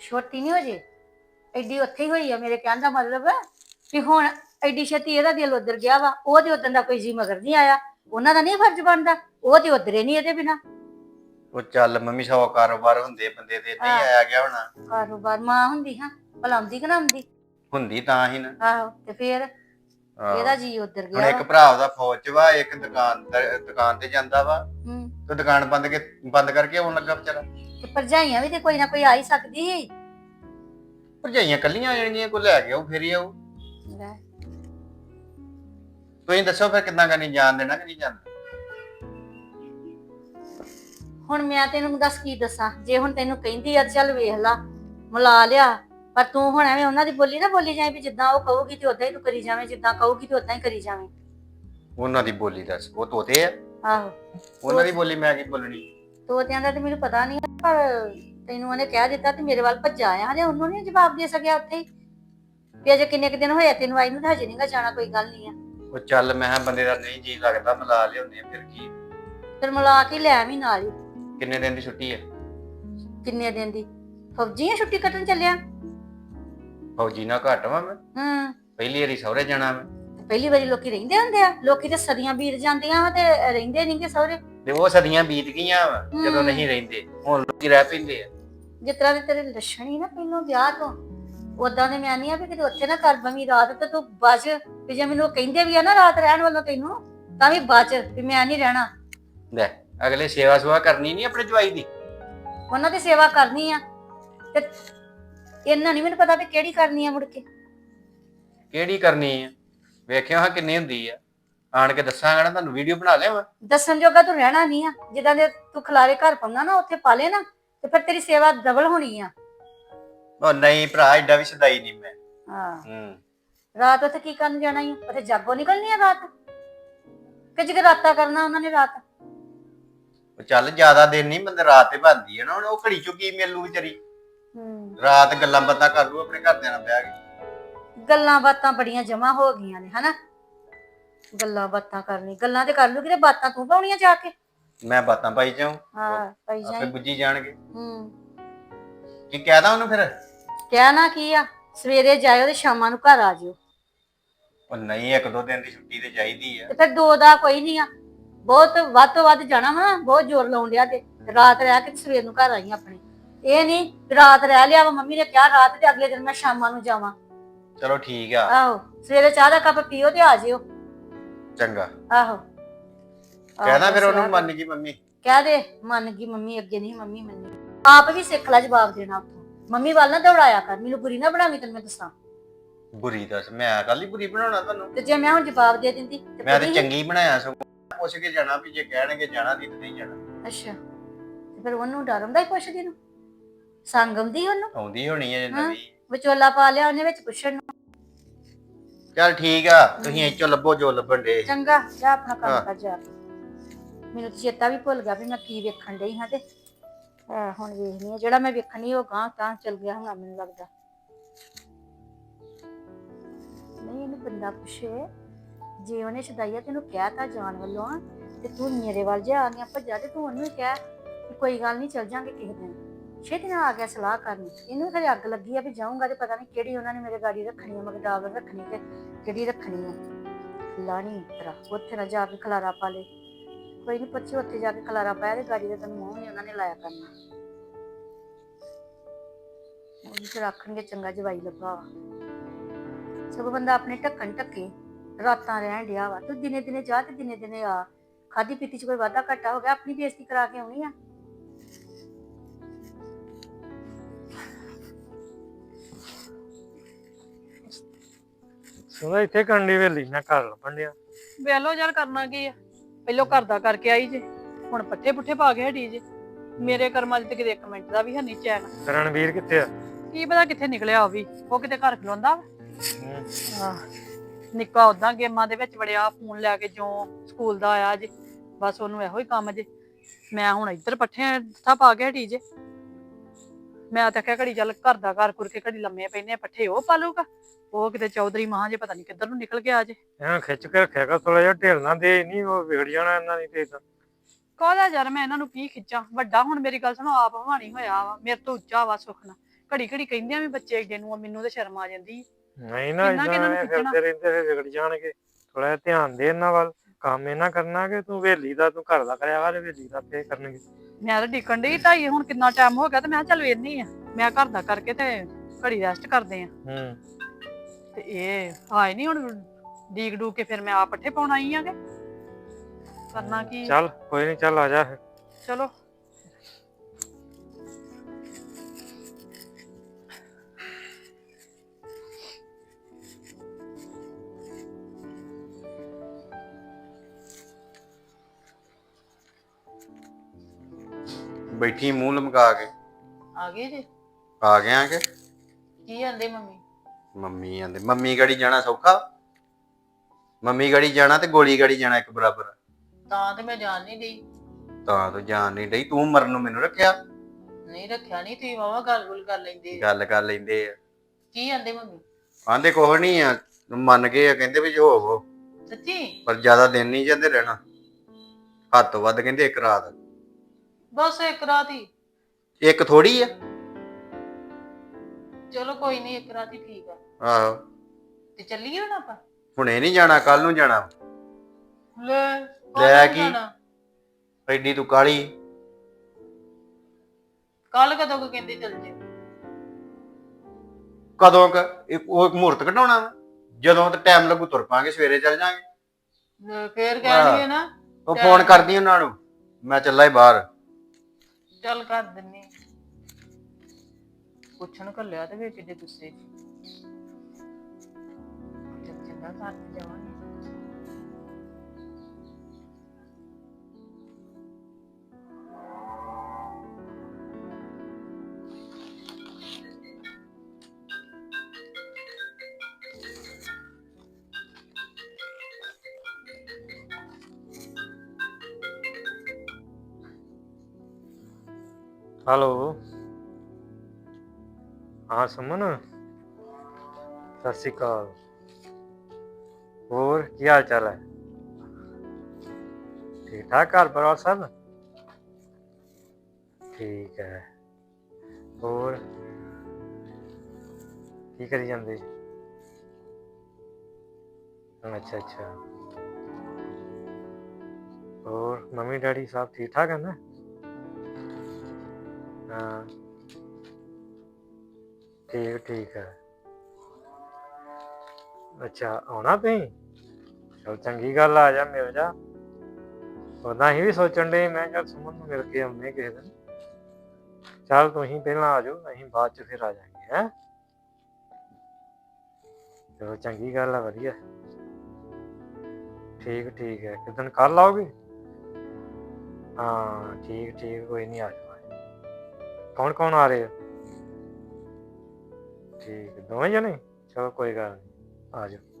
ਛੋਟੀ ਨਹੀਂ ਹੋ ਜੇ। ਐਡੀ ਉੱਥੇ ਹੀ ਹੋਈ ਆ ਮੇਰੇ ਕਹਿਣ ਦਾ ਮਤਲਬ। ਵੀ ਹੁਣ ਐਡੀ ਛੇਤੀ ਇਹਦਾ ਦਿਲ ਉਧਰ ਗਿਆ ਵਾ ਉਹ ਤੇ ਉਦੋਂ ਦਾ ਕੋਈ ਜੀ ਮਗਰ ਨਹੀਂ ਆਇਆ ਉਹਨਾਂ ਦਾ ਨਹੀਂ ਫਰਜ਼ ਬਣਦਾ ਉਹ ਤੇ ਉਧਰੇ ਨਹੀਂ ਇਹਦੇ ਬਿਨਾ। ਉਹ ਚੱਲ ਮੰਮੀ ਸੌ ਕਾਰੋਬਾਰ ਹੁੰਦੇ ਬੰਦੇ ਤੇ ਨਹੀਂ ਹਾਂ। ਆਇਆ ਗਿਆ ਹੋਣਾ। ਕਾਰੋਬਾਰ ਮਾਂ ਹੁੰਦੀ ਹਾਂ ਭਲਾ ਆਉਂਦੀ ਕਿ ਨਾ ਆਉਂਦੀ ਹੁੰਦੀ ਤਾਂ ਹੀ ਨਾ। ਆਹੋ ਤੇ ਫੇਰ। ਇਹਦਾ ਜੀ ਉਧਰ ਹੁਣ ਗਿਆ ਇੱਕ ਵਾ। ਭਰਾ ਉਹਦਾ ਫੌਜ ਚ ਵਾ ਇੱਕ ਦੁਕਾਨ ਦੁਕਾਨ ਤੇ ਜਾਂਦਾ ਵਾ। ਹੂੰ। ਤੇ ਦੁਕਾਨ ਬੰਦ ਕੇ ਬੰਦ ਕਰਕੇ ਆਉਣ ਲੱਗਾ ਵਿਚਾਰਾ। ਤੇ ਭਰਜਾਈਆਂ ਵੀ ਤੇ ਕੋਈ ਨਾ ਕੋਈ ਆ ਹੀ ਸਕਦੀ ਸੀ। ਭਰਜਾਈਆਂ ਕੱਲੀਆਂ ਆ ਜਾਣਗੀਆਂ ਕੋਈ ਲੈ ਕੇ ਆਉ ਫੇਰ ਹੀ ਆਉ ਲੈ, ਤੁਸੀਂ ਦੱਸੋ ਫਿਰ ਕਿੱਦਾਂ ਕਰਨੀ ਜਾਣ ਦੇਣਾ ਕਿ ਨਹੀਂ ਜਾਣ ਹੁਣ ਮੈਂ ਤੈਨੂੰ ਦੱਸ ਕੀ ਦੱਸਾਂ? ਜੇ ਹੁਣ ਤੈਨੂੰ ਕਹਿੰਦੀ ਆ ਚੱਲ ਵੇਖ ਲਾ ਮਿਲਾ ਲਿਆ। ਪਰ ਤੂੰ ਹੁਣ ਐਵੇਂ ਉਹਨਾਂ ਦੀ ਬੋਲੀ ਨਾ ਬੋਲੀ ਜਾਏ ਵੀ ਜਿੱਦਾਂ ਉਹ ਕਹੂਗੀ ਤੇ ਉਦਾਂ ਹੀ ਤੂੰ ਕਰੀ ਜਾਵੇਂ ਜਿੱਦਾਂ ਕਹੂਗੀ ਤੇ ਉਦਾਂ ਹੀ ਕਰੀ ਜਾਵੇਂ। ਉਹਨਾਂ ਦੀ ਬੋਲੀ ਦੱਸ ਉਹ ਤੋਤੇ ਆ? ਆਹੋ। ਉਹਨਾਂ ਦੀ ਬੋਲੀ ਮੈਂ ਕੀ ਬੋਲਣੀ? ਤੋਤਿਆਂ ਦਾ ਤੇ ਮੈਨੂੰ ਪਤਾ ਨਹੀਂ ਪਰ ਤੈਨੂੰ ਉਹਨੇ ਕਹਿ ਦਿੱਤਾ ਤੇ ਮੇਰੇ ਵੱਲ ਭੱਜਾ ਆਇਆ ਹਲੇ ਉਹਨੂੰ ਨਹੀਂ ਜਵਾਬ ਦੇ ਸਕਿਆ ਉੱਥੇ ਹੀ। ਵੀ ਅਜੇ ਕਿੰਨੇ ਕੁ ਦਿਨ ਹੋਏ ਆ ਤੈਨੂੰ ਆਈ ਨੂੰ ਤਾਂ ਹਜੇ ਨਹੀਂਗਾ ਜਾਣਾ ਕੋਈ ਗੱਲ ਨਹੀਂ ਆ। ਉਹ ਚੱਲ ਮੈਂ ਕਿਹਾ ਬੰਦੇ ਦਾ ਨਹੀਂ ਜੀ ਲੱਗਦਾ ਮਿਲਾ ਲਿਆਉਂਦੇ ਆ ਫਿਰ ਕੀ? ਫਿਰ ਮਿਲਾ ਕੇ ਲੈ ਵੀ ਨਾਲ ਹੀ। ਕਿੰਨੇ ਦਿਨ ਦੀ ਛੁੱਟੀ ਹੈ ਕਿੰਨੇ ਦਿਨ ਦੀ? ਫੌਜੀ ਆ ਛੁੱਟੀ ਕੱਟਣ ਚੱਲਿਆ? ਫੌਜੀ ਨਾਲ ਘੱਟ ਵਾਂ ਮੈਂ। ਹੂੰ। ਪਹਿਲੀ ਵਾਰੀ ਸਹੁਰੇ ਜਾਣਾ ਮੈਂ। ਪਹਿਲੀ ਵਾਰੀ ਲੋਕੀ ਰਹਿੰਦੇ ਹੁੰਦੇ ਆ। ਲੋਕੀ ਤੇ ਸਦੀਆਂ ਬੀਤ ਜਾਂਦੀਆਂ ਵਾ ਤੇ ਰਹਿੰਦੇ ਨਹੀਂਗੇ ਸਹੁਰੇ। ਤੇ ਉਹ ਸਦੀਆਂ ਬੀਤ ਗਈਆਂ ਵਾ ਜਦੋਂ ਹਮ। ਨਹੀਂ ਰਹਿੰਦੇ। ਹੁਣ ਲੋਕੀ ਰਹਿ ਪੈਂਦੇ ਆ। ਜਿਸ ਤਰ੍ਹਾਂ ਦੇ ਤੇਰੇ ਲੱਛਣ ਹੀ ਨਾ ਪਹਿਲੋਂ ਵਿਆਹ ਤੋਂ। ਉਦਾਂ ਦੇ ਮੈਂ ਨਹੀਂ ਆ ਵੀ ਕਿਤੇ ਉੱਥੇ ਨਾ ਕਰ ਬਵੀਂ ਰਾਤ ਤੇ ਤੂੰ ਬਚ। ਵੀ ਜੇ ਮੈਨੂੰ ਕਹਿੰਦੇ ਵੀ ਆ ਨਾ ਰਾਤ ਰਹਿਣ ਵੱਲੋਂ ਤੈਨੂੰ ਤਾਂ ਵੀ ਬਚ ਵੀ ਮੈਂ ਨਹੀਂ ਰਹਿਣਾ। ਲੈ ਅਗਲੇ ਸੇਵਾ ਸੁਆ ਕਰਨੀ ਨਹੀਂ ਆਪਣੇ ਜਵਾਈ ਦੀ? ਉਹਨਾਂ ਦੀ ਸੇਵਾ ਕਰਨੀ ਆ ਤੇ ਇਹਨਾਂ ਨਹੀਂ ਮੈਨੂੰ ਪਤਾ ਵੀ ਕਿਹੜੀ ਕਰਨੀ ਆ ਮੁੜ ਕੇ। ਕਿਹੜੀ ਕਰਨੀ ਆ? ਵੇਖਿਓ ਹਾਂ ਕਿੰਨੀ ਹੁੰਦੀ ਆ। ਆਣ ਕੇ ਦੱਸਾਂਗਾ ਨਾ ਤੁਹਾਨੂੰ ਵੀਡੀਓ ਬਣਾ ਲਿਆ ਦੱਸਣ ਜੋਗਾ ਤੂੰ ਰਹਿਣਾ ਨਹੀਂ ਆ। ਜਿੱਦਾਂ ਦੇ ਤੂੰ ਖਲਾਰੇ ਘਰ ਪਾਉਂਦਾ ਨਾ ਉੱਥੇ ਪਾ ਲੈ ਨਾ ਤੇ ਫਿਰ ਤੇਰੀ ਸੇਵਾ ਡਬਲ ਹੋਣੀ ਆ। ਉਹ ਨਹੀਂ ਭਰਾ ਐਡਾ ਵੀ ਸਦਾਈ ਨਹੀਂ ਮੈਂ। ਹਾਂ। ਹੂੰ। ਰਾਤ ਉੱਥੇ ਕੀ ਕਰਨ ਜਾਣਾ ਈ? ਉੱਥੇ ਜਾਗੋ ਨਿਕਲਣੀ ਆ ਰਾਤ? ਕਿ ਜਗਰਾਤਾ ਕਰਨਾ ਉਹਨਾਂ ਨੇ ਰਾਤ? ਉਹ ਚੱਲ ਜ਼ਿਆਦਾ ਦਿਨ ਨਹੀਂ ਬੰਦੇ ਰਾਤ ਤੇ ਬੰਦੀ ਹੈ ਨਾ ਹੁਣ ਉਹ ਘੜੀ ਚੋਂ ਕੀ ਮਿਲੂ ਵਿਚਾਰੀ। ਹੂੰ। ਰਾਤ ਗੱਲਾਂ ਬਾਤਾਂ ਕਰ ਲੂ ਆਪਣੇ ਘਰਦਿਆਂ ਨਾਲ ਬਹਿ ਕੇ। ਗੱਲਾਂ ਬਾਤਾਂ ਬੜੀਆਂ ਜਮਾ ਹੋ ਗਈਆਂ ਨੇ ਹਨਾ? ਗੱਲਾਂ ਬਾਤਾਂ ਕਰਨੀ ਗੱਲਾਂ ਤੇ ਕਰ ਲੂਗੀ ਤੇ ਬਾਤਾਂ ਤੂੰ ਪਾਉਣੀਆਂ ਜਾ ਕੇ। ਮੈਂ ਬਾਤਾਂ ਪਾਈ ਜਾਉਂ ਹਾਂ ਪਈ ਆਪੇ ਜਾਈ। ਬੁੱਝੀ ਜਾਣਗੇ। ਹੂੰ। ਕੀ ਕਹਿਦਾ ਉਹਨੂੰ ਫਿਰ? ਕਹਿਣਾ ਕੀ ਆ? ਸਵੇਰੇ ਜਾਇਓ ਤੇ ਸ਼ਾਮਾਂ ਨੂੰ ਘਰ ਆ ਜਿਓ। ਉਹ ਨਹੀਂ ਇੱਕ ਦੋ ਦਿਨ ਦੀ ਛੁੱਟੀ ਤੇ ਚਾਹੀਦੀ ਆ। ਤੇ ਫਿਰ ਦੋ ਦਾ ਕੋਈ ਨਹੀਂ ਆ। ਬਹੁਤ ਵੱਧ ਤੋਂ ਵੱਧ ਜਾਣਾ ਵਾ ਬਹੁਤ ਜ਼ੋਰ ਲਾਉਣ ਡਿਆ ਤੇ। ਰਾਤ ਰਹਿ ਕੇ ਸਵੇਰ ਨੂੰ ਘਰ ਆਈ ਆਪਣੇ। ਇਹ ਨਹੀਂ ਰਾਤ ਰਹਿ ਲਿਆ ਵਾ ਮੰਮੀ ਨੇ ਕਿਹਾ ਰਾਤ ਤੇ ਅਗਲੇ ਦਿਨ ਮੈਂ ਸ਼ਾਮਾਂ ਨੂੰ ਜਾਵਾਂ। ਚਲੋ ਠੀਕ ਆ। ਆਹੋ ਸਵੇਰੇ ਚਾਹ ਦਾ ਕੱਪ ਪੀਓ ਤੇ ਆ ਜਿਓ। ਚੰਗਾ। ਆਹੋ। ਕਹਿਣਾ ਫਿਰ ਉਹਨੂੰ ਮੰਨ ਗਈ ਮੰਮੀ। ਕਹਿ ਦੇ ਮੰਨ ਗਈ ਮੰਮੀ ਅੱਗੇ ਨਹੀਂ ਮੰਮੀ ਮੰਨੀ। ਆਪ ਵੀ ਸਿੱਖ ਲੈ ਜਵਾਬ ਦੇਣਾ ਮੰਮੀ ਵੱਲ ਨਾ ਦੌੜਾਇਆ ਕਰ ਮੈਨੂੰ ਬੁਰੀ ਨਾ ਬਣਾਵੀਂ ਤੈਨੂੰ ਮੈਂ ਦੱਸਾਂ। ਬੁਰੀ ਦੱਸ ਮੈਂ ਕੱਲ ਹੀ ਬੁਰੀ ਬਣਾਉਣਾ ਤੁਹਾਨੂੰ? ਤੇ ਜੇ ਮੈਂ ਹੁਣ ਜਵਾਬ ਦੇ ਦਿੰਦੀ ਤੇ ਮੈਂ ਤੇ ਚੰਗੀ ਬਣਾਇਆ ਸਗੋਂ। ਪੁੱਛ ਕੇ ਜਾਣਾ ਵੀ ਜੇ ਕਹਿਣਗੇ ਜਾਣਾ ਤੇ ਨਹੀਂ ਜਾਣਾ। ਅੱਛਾ ਤੇ ਫਿਰ ਉਹਨੂੰ ਡਰ ਹੁੰਦਾ ਹੀ ਪੁੱਛਦੀ ਨੂੰ? ਸੰਗ ਆਉਂਦੀ ਉਹਨੂੰ? ਆਉਂਦੀ ਹੋਣੀ ਹੈ ਹਾਂ। ਨਵੀਂ ਵਿਚੋਲਾ ਪਾ ਲਿਆ ਉਹਨੇ ਵਿੱਚ ਪੁੱਛਣ ਨੂੰ। ਚੱਲ ਠੀਕ ਆ ਤੁਸੀਂ ਇੱਚੋਂ ਲੱਭੋ ਜੋ ਲੱਭਣ ਦੇ। ਚੰਗਾ ਜਾ ਆਪਣਾ ਕੰਮ। ਕਰ ਜਾ। ਮੈਨੂੰ ਤਾਂ ਚੇਤਾ ਵੀ ਭੁੱਲ ਗਿਆ ਵੀ ਮੈਂ ਕੀ ਵੇਖਣ ਡਈ ਹਾਂ ਤੇ। ਆਹ, ਹੁਣ ਵੇਖਨੀ ਆ ਜਿਹੜਾ ਮੈਂ ਵੇਖਣੀ ਉਹ ਗਾਂ ਤਾਂ ਚਲ ਗਿਆ ਹੁਣ ਮੈਨੂੰ ਲੱਗਦਾ। ਨਹੀਂ ਇਹਨੂੰ ਬੰਦਾ ਪੁੱਛੇ ਜੇ ਉਹਨੇ ਛਦਾਈਆ ਤੈਨੂੰ ਕਹਿ ਜਾਣ ਵੱਲੋਂ ਤੇ ਤੂੰ ਮੇਰੇ ਵੱਲ ਜੇ ਆ ਗਿਆ ਭੱਜਾ ਤੇ ਤੂੰ ਉਹਨੂੰ ਕਹਿ ਕਿ ਕੋਈ ਗੱਲ ਨਹੀਂ ਚੱਲ ਜਾਾਂਗੇ ਕਿਸੇ ਦਿਨ। ਛੇਤੀ ਨਾਲ ਆ ਗਿਆ ਸਲਾਹ ਕਰਨ। ਇਹਨੂੰ ਖਰੇ ਅੱਗ ਲੱਗੀ ਆ ਵੀ ਜਾਊਂਗਾ ਤੇ ਪਤਾ ਨਹੀਂ ਕਿਹੜੀ ਉਹਨਾਂ ਨੇ ਮੇਰੇ ਗਾੜੀ ਰੱਖਣੀ ਆ ਮਗਡਾਵਰ ਰੱਖਣੀ ਤੇ ਕਿਹੜੀ ਰੱਖਣੀ ਆ। ਲਾਣੀ ਤਰਾ ਉੱਥੇ ਨਾ ਜਾ ਕੇ ਖਲਾਰਾ ਪਾ ਲੇ। ਕੋਈ ਨਹੀਂ ਪੁੱਛੀ ਉੱਥੇ ਜਾ ਕੇ ਖਲਾਰਾ ਪਾਇਆ ਤੇ ਗਾੜੀ ਦਾ ਤੈਨੂੰ ਮੂੰਹ ਨਹੀਂ ਉਹਨਾਂ ਨੇ ਲਾਇਆ ਕਰਨਾ। ਉਹਨੂੰ ਤੇ ਰੱਖਣਗੇ ਚੰਗਾ ਜਵਾਈ ਲੱਭਾ ਵਾ। ਸਗੋਂ ਬੰਦਾ ਆਪਣੇ ਢੱਕਣ ਢੱਕੇ ਰਾਤਾਂ ਰਹਿਣ ਡਿਆ ਵਾ ਤੂੰ ਦਿਨੇ ਦਿਨੇ ਜਾ ਤੇ ਦਿਨੇ ਦਿਨੇ ਆ। ਖਾਦੀ ਪੀਤੀ ਚ ਕੋਈ ਵਾਧਾ ਘਾਟਾ ਹੋ ਗਿਆ ਆਪਣੀ ਬੇਇੱਜ਼ਤੀ ਕਰਾ ਕੇ ਆਉਣੀ ਆ? ਸੁਣਾ ਇੱਥੇ ਕੰਡੀ ਵੇਲੀ ਨਾ ਘਰ ਲੱਭਣ ਡਿਆ। ਵੇਲੋ ਯਾਰ ਕਰਨਾ ਕੀ ਆ? ਪਹਿਲੋਂ ਘਰ ਦਾ ਕਰਕੇ ਆਈ ਜੇ ਹੁਣ ਪੱਠੇ ਪੁੱਠੇ ਪਾ ਕੇ ਹਟੀ ਜੇ। ਮੇਰੇ ਕਰਮਾਂ 'ਚ ਤੇ ਕਿਤੇ ਇੱਕ ਮਿੰਟ ਦਾ ਵੀ ਹੈ ਨਹੀਂ ਚੈਨ। ਰਣਵੀਰ ਕਿੱਥੇ ਆ? ਕੀ ਪਤਾ ਕਿੱਥੇ ਨਿਕਲਿਆ ਉਹ ਵੀ ਉਹ ਕਿਤੇ ਘਰ ਖਲੋਂਦਾ ਵਾ। ਆਹ, ਨਿੱਕਾ ਉਦਾਂ ਗੇਮਾਂ ਦੇ ਵਿੱਚ ਵੜਿਆ ਫੋਨ ਲੈ ਕੇ ਜੋ ਸਕੂਲ ਦਾ ਆਇਆ ਜੇ ਬਸ ਉਹਨੂੰ ਇਹੋ ਹੀ ਕੰਮ ਜੇ। ਮੈਂ ਹੁਣ ਇੱਧਰ ਪੱਠੇ ਥਾ ਪਾ ਕੇ ਹਟੀ ਜੇ। ਮੈਂ ਤਾਂ ਕਿਹਾ ਘੜੀ ਚੱਲ ਘਰ ਦਾ ਘਰ ਕੁਰ ਕੇ ਘੜੀ ਲੰਮੇ ਪੈਨੇ ਪੱਠੇ ਉਹ ਪਾਲੂਗਾ ਉਹ ਕਿਤੇ ਚੌਧਰੀ ਮਹਾਂ ਜੇ ਪਤਾ ਨਹੀਂ ਕਿੱਧਰ ਨੂੰ ਨਿਕਲ ਗਿਆ ਜੇ। ਇਹਨਾਂ ਖਿੱਚ ਕੇ ਰੱਖਿਆ ਕਰ ਥੋੜਾ ਜਿਹਾ ਢਿੱਲ ਨਾ ਦੇ ਨਹੀਂ ਉਹ ਵਿਗੜ ਜਾਣਾ ਇਹਨਾਂ ਦੀ ਤੇ ਕਾਹਦਾ ਯਾਰ ਮੈਂ ਇਹਨਾਂ ਨੂੰ ਕੀ ਖਿੱਚਾਂ? ਵੱਡਾ ਹੁਣ ਮੇਰੀ ਗੱਲ ਸੁਣੋ ਆਪ ਹਵਾਣੀ ਹੋਇਆ ਵਾ ਮੇਰੇ ਤੋਂ ਉੱਚਾ ਵਾ ਸੁਖਣਾ ਘੜੀ ਘੜੀ ਕਹਿੰਦੇ ਆ ਵੀ ਬੱਚੇ ਏਡੇ ਨੂੰ ਆ, ਮੈਨੂੰ ਤੇ ਸ਼ਰਮ ਆ ਜਾਂਦੀ। ਨਹੀਂ ਨਾ ਕਿੰਨਾ ਕੁ ਇਹਨਾਂ ਨੂੰ ਇਦਾਂ ਖਿੱਚਣਾ? ਫਿਰਦੇ ਰਹਿੰਦੇ ਫਿਰ ਵਿਗੜ ਜਾਣਗੇ। ਥੋੜਾ ਜਿਹਾ ਧਿਆਨ ਦੇ ਇਹਨਾਂ ਵੱਲ। ਕੰਮ ਇਹਨਾਂ ਕਰਨਾ ਕਿ ਤੂੰ ਵੇਲੀ ਦਾ ਤੂੰ ਘਰ ਦਾ ਕਰਿਆ ਵਾ ਤੇ ਵੇਲੀ ਦਾ ਫੇਰ ਕਰਨਗੇ। ਮੈਂ ਤਾਂ ਡਿੱਕਣ ਡਈ ਢਾਈ ਹੁਣ ਕਿੰਨਾ ਟਾਈਮ ਹੋ ਗਿਆ ਤੇ ਮੈਂ ਕਿਹਾ ਚੱਲ ਵੇਖਨੀ ਆ। ਮੈਂ ਘਰ ਦਾ ਕਰਕੇ ਤੇ ਘੜੀ ਰੈਸਟ ਕਰਦੇ ਆ। ਹੂੰ। ਤੇ ਇਹ ਆਏ ਨਹੀਂ ਹੁਣ ਡੀਕ ਡੂਕ ਕੇ ਫਿਰ ਮੈਂ ਆ ਪੱਠੇ ਪਾਉਣ ਆਈ ਆਂਗੇ। ਕਰਨਾ ਕੀ? ਚੱਲ ਕੋਈ ਨਹੀਂ ਚੱਲ ਆ ਜਾ ਫਿਰ। ਚਲੋ। ਬੈਠੀ ਮੂੰਹ ਲਮਕਾ ਕੇ। ਆ ਗਏ ਜੀ? ਆ ਗਿਆ ਕਿ? ਕੀ ਆਂਦੇ ਮੰਮੀ? ਮੰਮੀ ਆਂਦੇ ਮੰਮੀ ਗੜੀ ਜਾਣਾ ਸੌਖਾ? ਮੰਮੀ ਗੜੀ ਜਾਣਾ ਤੇ ਗੋਲੀ ਗੜੀ ਜਾਣਾ ਇੱਕ ਬਰਾਬਰ। ਤਾਂ ਤੇ ਮੈਂ ਜਾਣ ਨਹੀਂ ਡਈ। ਤਾਂ ਤੂੰ ਜਾਣ ਨਹੀਂ ਡਈ ਤੂੰ ਮਰਨ ਨੂੰ ਮੈਨੂੰ ਰੱਖਿਆ। ਨਹੀਂ ਰੱਖਿਆ ਨਹੀਂ ਤੁਸੀਂ ਵਾਵਾ ਗੱਲ ਗੁੱਲ ਕਰ ਲੈਂਦੇ ਗੱਲ ਕਰ ਲੈਂਦੇ ਆ। ਕੀ ਆਂਦੇ ਮੰਮੀ? ਆਂਦੇ ਕੋਹ ਨਹੀਂ ਆ ਮੰਨ ਗਏ ਆ ਕਹਿੰਦੇ ਵੀ ਜੋ ਹੋਵੋ। ਸੱਚੀ? ਪਰ ਜ਼ਿਆਦਾ ਦਿਨ ਨਹੀਂ ਜਾਂਦੇ ਰਹਿਣਾ। ਹੱਦ ਤੋਂ ਵੱਧ ਕਹਿੰਦੇ ਇੱਕ ਰਾਤ। ਬਸ ਇੱਕ ਰਾਤ ਹੀ। ਇੱਕ ਥੋੜੀ ਆ। ਚਲੋ ਕੋਈ ਨਹੀਂ ਇੱਕ ਰਾਤ ਹੀ ਠੀਕ ਆ। ਆਹੋ। ਤੇ ਚੱਲੀਏ ਹੁਣ ਆਪਾਂ? ਹੁਣੇ ਨਹੀਂ ਜਾਣਾ ਕੱਲ ਨੂੰ ਜਾਣਾ। ਲੈ ਲੈ ਕੀ? ਐਡੀ ਤੂੰ ਕਾਲੀ ਕੱਲ ਕਦੋਂ ਕੋ ਕਹਿੰਦੇ ਚੱਲ ਜੇ? ਕਦੋਂ ਕ? ਉਹ ਇੱਕ ਮਹੂਰਤ ਵਾ। ਜਦੋਂ ਤੇ ਟਾਈਮ ਲੱਗੂ ਤੁਰ ਪਾਂਗੇ ਸਵੇਰੇ ਚੱਲ ਜਾਾਂਗੇ। ਲੈ ਫੇਰ ਕਹਿਣਗੇ ਨਾ ਉਹ ਫੋਨ ਕਰਦੀ ਉਹਨਾਂ ਨੂੰ। ਮੈਂ ਚੱਲਾ ਹੀ ਬਾਹਰ। ਚੱਲ ਕਰ ਦਿੰਨੀ। ਪੁੱਛਣ ਕੱਲਿਆ ਤੇ ਵਿੱਚ ਦੇ ਗੁੱਸੇ ਚ। ਚੱਲ ਚੰਗਾ ਘਰ ਤੇ ਜਾਵਾਂਗੇ ਹੈਲੋ ਹਾਂ ਸੁਮਨ ਸਤਿ ਸ਼੍ਰੀ ਅਕਾਲ ਹੋਰ ਕੀ ਹਾਲ ਚਾਲ ਹੈ? ਠੀਕ ਠਾਕ ਘਰ ਪਰਿਵਾਰ ਸਭ? ਠੀਕ ਹੈ। ਹੋਰ? ਕੀ ਕਰੀ ਜਾਂਦੇ? ਅੱਛਾ ਅੱਛਾ। ਹੋਰ, ਮੰਮੀ ਡੈਡੀ ਸਭ ਠੀਕ ਠਾਕ ਹਨ? ਹਾਂ। ਠੀਕ ਠੀਕ ਹੈ। ਅੱਛਾ, ਆਉਣਾ ਤੁਸੀਂ? ਚਲ ਚੰਗੀ ਗੱਲ ਆ ਜਾ ਮਿਲ ਜਾ। ਉਦਾਂ ਹੀ ਵੀ ਸੋਚਣ ਦੇ ਮੈਂ ਕਿਹਾ ਸੁਮਨ ਨੂੰ ਮਿਲ ਕੇ ਆਉਂਦੇ ਕਿਸੇ ਦਿਨ। ਚੱਲ ਤੁਸੀਂ ਪਹਿਲਾਂ ਆ ਜਾਓ, ਅਸੀਂ ਬਾਅਦ ਚ ਫਿਰ ਆ ਜਾਾਂਗੇ ਹੈ। ਚਲੋ ਚੰਗੀ ਗੱਲ ਆ, ਵਧੀਆ। ਠੀਕ ਠੀਕ ਹੈ। ਕਿਦਨ ਕੱਲ ਆਓਗੇ? ਹਾਂ, ਠੀਕ ਠੀਕ, ਕੋਈ ਨਹੀਂ, ਆ ਜਾਓ ਕੌਣ ਕੌਣ ਆ ਰਹੇ ਠੀਕ, ਦੋਵੇਂ ਜਣੇ? ਚਲੋ ਕੋਈ ਗੱਲ ਨਹੀਂ, ਆ ਜਾਓ।